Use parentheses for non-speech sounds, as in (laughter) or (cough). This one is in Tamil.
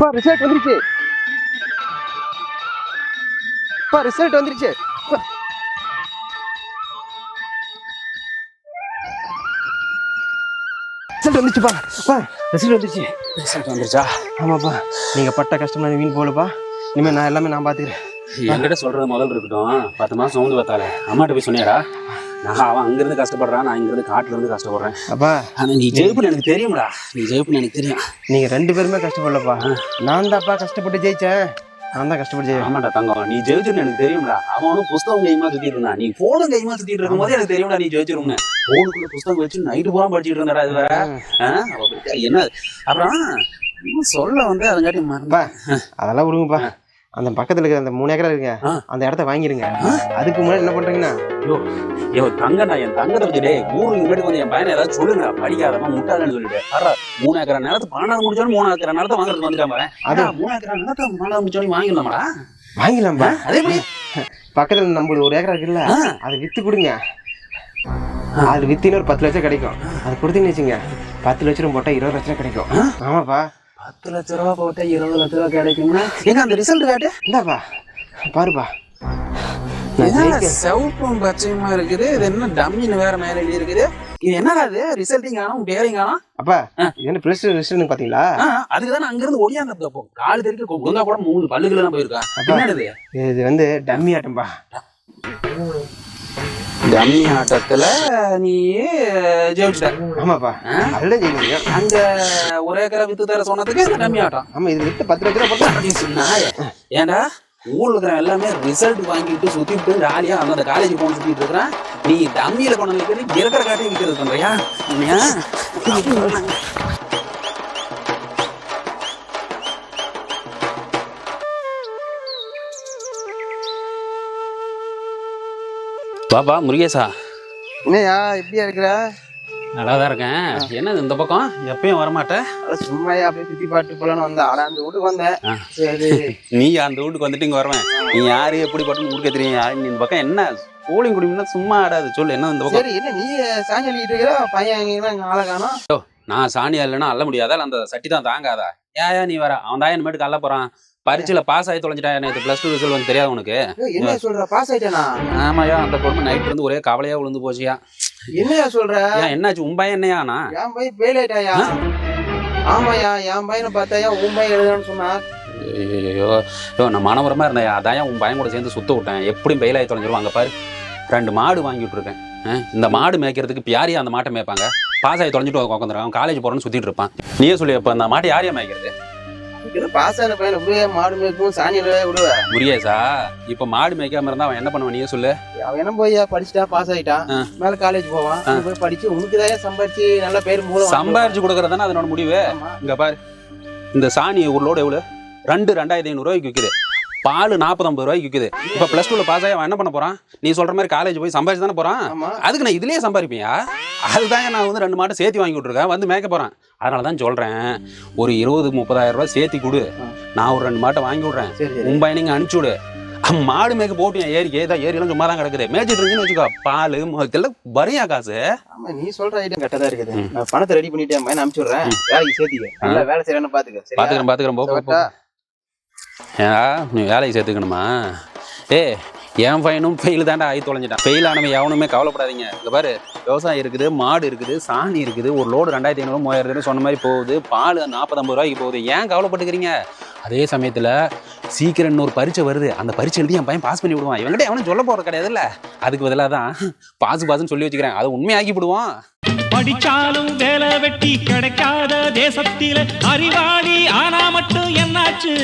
அப்பா ரிசல்ட் வந்துருச்சு. அப்பா ரிசல்ட் வந்துருச்சு. ரிசல்ட் வந்துருச்சுப்பா அப்பா ரிசல்ட் வந்துருச்சு. ரிசல்ட் வந்துருச்சா? ஆமாப்பா. நீங்க பட்ட கஷ்டம்லாம் வீண் போகலப்பா இனிமேல் நான் எல்லாமே நான் பார்த்துக்கிறேன் என்கிட்ட சொல்றது முதல்ல இருக்கட்டும். பத்து மாசம் சோர்ந்து பார்த்தாலே. அம்மாட்ட போய் சொன்னியாடா? நான் அவன் அங்கிருந்து கஷ்டப்படுறான் நான் இங்கிருந்து காட்டுல இருந்து கஷ்டப்படுறேன். அப்பா. ஆனா நீ ஜெயிப்புன்னு எனக்கு தெரியும்டா. நீ ஜெயிப்புன்னு எனக்கு தெரியும். நீங்க ரெண்டு பேருமே கஷ்டப்படலப்பா. நான் தான்ப்பா கஷ்டப்பட்டு ஜெயிச்சேன். நான் தான் கஷ்டப்பட்டு ஆமாடா தங்கம். நீ ஜெயிச்சுன்னு எனக்கு தெரியும்டா. அவனும் புஸ்தகம் கைமா சுத்திட்டு இருந்தான். நீ போனும் கைமா சுத்திட்டு இருக்கும் போது எனக்கு தெரியும்டா நீ ஜெயிச்சிரும்னு போனுக்குள்ள புஸ்தகம் வச்சு நைட்டு பூரா படிச்சுட்டு இருந்தாடா இது வேற ஆ? அவ பத்தி என்ன அப்புறம் சொல்ல வந்து அதங்காட்டி மறந்தா அதெல்லாம் விடுங்கப்பா. அந்த பக்கத்துல இருக்கிற அந்த மூணு ஏக்கரா இருக்குங்க. அந்த இடத்த வாங்கிருங்க. அதுக்கு முன்னாடி என்ன பண்றீங்கன்னா? இவன் தங்கண்ணா என் தங்கத்தை வச்சுட்டே ஊருக்கு முன்னாடி வந்து என் பையனை ஏதாவது சொல்லுங்க. படிக்காதவன் முட்டாளன்னு சொல்லிட்டு. மூணு ஏக்கரா நிலத்தை பன்னெண்டாவது முடிச்சோன்னு மூணு ஏக்கரா நிலத்தை வாங்குறது வந்துட்டான் பாரு. அது- மூணு ஏக்கரா நிலத்தை பன்னெண்டாவது முடிச்சோன்னு வாங்கிடலாமாடா? வாங்கிடலாம்பா அதே எப்படி? பக்கத்துல நம்மளுக்கு ஒரு ஏக்கரா இருக்குல்ல. அதை வித்து கொடுங்க. அது வித்தின்னு ஒரு பத்து லட்சம் கிடைக்கும். அது கொடுத்தீங்கன்னு வச்சுங்க பத்து லட்சம் போட்டா இருபது லட்சம் கிடைக்கும். ஆமாப்பா. பத்து லட்ச ரூபா போட்டா இருபது லட்ச ரூபா கிடைக்கும்னா? எங்க அந்த ரிசல்ட் காட்டு? இந்தாப்பா பாருப்பா. சிவப்பும் பச்சையுமா இருக்குது. இது என்ன டம்மின்னு வேற மேல இருக்குது. இது என்னடா இது? ரிசல்ட்டிங் காணும் பேரையும் காணும்? அப்பா என்ன பிளஸ் ரிசல்ட் பாத்தீங்களா? அதுக்கு தான் அங்கிருந்து ஒடியாந்த கால் தெரிவிக்க ஒழுங்கா கூட மூணு பல்லுகள் தான் போயிருக்கா என்னது இது? வந்து டம்மி ஆட்டம்பா. டம்மி ஆட்டத்துல நீ ஜெயிச்சிட்ட. ஆமாப்பா. அதுதான் ஜெயிக்க அங்க ஒரு ஏக்கரை வித்து தர சொன்னதுக்கு இந்த டம்மி ஆட்டம். ஆமா இது வித்து பத்து லட்சம் ரூபா போட்டா. ஏன்டா? ஊர்ல இருக்கிற எல்லாமே ரிசல்ட் வாங்கிட்டு சுத்திட்டு ஜாலியா அந்த காலேஜ் போன சுத்திட்டு இருக்கிறான் நீ டம்மியில கொண்டு வந்து இருக்கிற காட்டையும் விற்கிறது பண்றியா பாப்பா முருகேசா. என்னையா எப்படியா இருக்கிற? நல்லா தான் இருக்கேன். என்னது இந்த பக்கம்? எப்பயும் வரமாட்டேன் அட சும்மாயா அப்படியே சுத்தி பாட்டு போலான்னு வந்தேன். ஆனா அந்த வீட்டுக்கு வந்தேன். சரி. (laughs) நீ அந்த வீட்டுக்கு வந்துட்டு இங்க வருவேன். நீ யாரு எப்படி பட்டுன்னு ஊருக்க தெரியும் நீ இந்த பக்கம் என்ன? கோழிங் குடிமினா சும்மா ஆடாது. சொல்லு என்ன இந்த பக்கம்? சரி என்ன நீ சாஞ்சி இருக்கிற? பையன் எங்கன்னா இங்க ஆளை காணோம். நான் சாணியா இல்லைன்னா அள்ள முடியாதா? அந்த சட்டி தான் தாங்காதா ஏயா நீ வர. அவன் தான் என்னமேட்டுக்கு அள்ள போறான். பரீட்சையில பாஸ் ஆகி தொலைஞ்சிட்டா எனக்கு பிளஸ் டூ ரிசல்ட் வந்து தெரியாது உனக்கு. ஏய், என்னையா சொல்ற? பாஸ் ஆயிட்டேனா? ஆமாயா அந்த பொண்ணு நைட் இருந்து ஒரே கவலையா விழுந்து போச்சியா என்னையா சொல்ற? என்னாச்சு? உன் பையன் என்னையாண்ணா என் பையன் ஃபெயில் ஆயிட்டாயா? ஆமாயா என் பையனை பார்த்தாயா? உன் பையன் எழுதான்னு சொன்னா? ஐயோ ஐயோ நான் மனவரமா இருந்தேன் அதான் உன் பையன் கூட சேர்ந்து சுத்த விட்டேன். எப்படியும் பெயில் ஆகி தொலைஞ்சிருவான் அங்க பாரு. ரெண்டு மாடு வாங்கி விட்டுருக்கேன் ஆ, இந்த மாடு மேய்க்கிறதுக்கு இப்ப யாரையும் அந்த மாட்டை மேய்ப்பாங்க? பாஸ் ஆகி தொலைஞ்சிட்டு உட்காந்துருக்கான் காலேஜ் போறேன்னு சுத்திட்டு இருப்பான். நீயே சொல்லி இப்ப அந்த மாட்டை யாரையா மேய்க்கிறது? இது பாஸ் ஆன பையனை மாடு மேய்க்கும் சாணியில விடுவே முருகேசா இப்ப மாடு மேய்க்காம இருந்தா அவன் என்ன பண்ணுவான் நீயே சொல்லு. அவன் என்ன போய் படிச்சுட்டா பாஸ் ஆயிட்டான். மேல காலேஜ் போவான். போய் படிச்சு உனக்கு தான் சம்பாரிச்சு நல்ல பேர் மூலம் சம்பாரிச்சு அதனோட முடிவு. இங்க பாரு. இந்த சாணி ஒரு லோடு எவ்வளவு? ரெண்டு ரெண்டாயிரத்தி ஐநூறு ரூபாய்க்கு விற்குது பால் நாற்பது ஐம்பது ரூபாய்க்கு விற்குது இப்போ ப்ளஸ் டூவில் பாஸ் ஆகி அவன் என்ன பண்ண போறான்? நீ சொல்ற மாதிரி காலேஜ் போய் சம்பாரிச்சு தானே போறான்? ஆமா. அதுக்கு நான் இதுலயே சம்பாதிப்பியா அதுதாங்க நான் வந்து ரெண்டு மாட்டை சேர்த்து வாங்கி விட்ருக்கேன் வந்து மேய்க்க போறேன். அதனால தான் சொல்றேன். ஒரு இருபது முப்பதாயிரம் ரூபாய் சேர்த்தி கொடு. நான் ஒரு ரெண்டு மாட்டை வாங்கி விட்றேன். உன் பையனைங்க அனுப்பிச்சு விடு. மாடு மேய்க்க போட்டு ஏரிக்கு. ஏதா ஏரியெல்லாம் சும்மா தான் கிடக்குது. மேய்ச்சிட்டு இருந்துச்சுன்னு வச்சுக்கோ. பால் இதெல்லாம் வரையா காசு? ஆமா நீ சொல்ற ஐடியா கரெக்டா இருக்குது. நான் பணத்தை ரெடி பண்ணிட்டேன் பையன் அனுப்பிச்சு விடுறேன். வேலைக்கு சேர்த்திக்க. நல்லா வேலை செய்யறேன்னு பாத்துக்க? பாத்துக்கிறேன் பாத்துக்கிறேன் போ? ஏடா நீ வேலைக்கு சேர்த்துக்கணுமா? ஏ என் பையனும் ஃபெயில் தாண்டா ஆகி தொலைஞ்சிட்டான். ஃபெயில் ஆனவன் எவனுமே கவலைப்படாதீங்க. இங்கே பாரு விவசாயம் இருக்குது மாடு இருக்குது சாணி இருக்குது ஒரு லோடு ரெண்டாயிரத்தி ஐநூறு மூவாயிரத்து சொன்ன மாதிரி போகுது. பால் நாற்பத்தம்பது ரூபாய்க்கு போகுது. ஏன் கவலைப்பட்டுக்கிறீங்க? அதே சமயத்தில் சீக்கிரம் இன்னொரு பரீட்சை வருது. அந்த பரீட்சை எழுதி என் பையன் பாஸ் பண்ணி விடுவான். இவன்கிட்ட எவனும் சொல்ல போகிற கிடையாதுல்ல. அதுக்கு பதிலாக தான் பாஸ் பாஸ்ன்னு சொல்லி வச்சுக்கிறேன். அதை உண்மையாக்கி விடுவான். படிச்சாலும் வேலை வெட்டி கிடைக்காத தேசத்தில அறிவாளி ஆனா மட்டும் என்னாச்சு?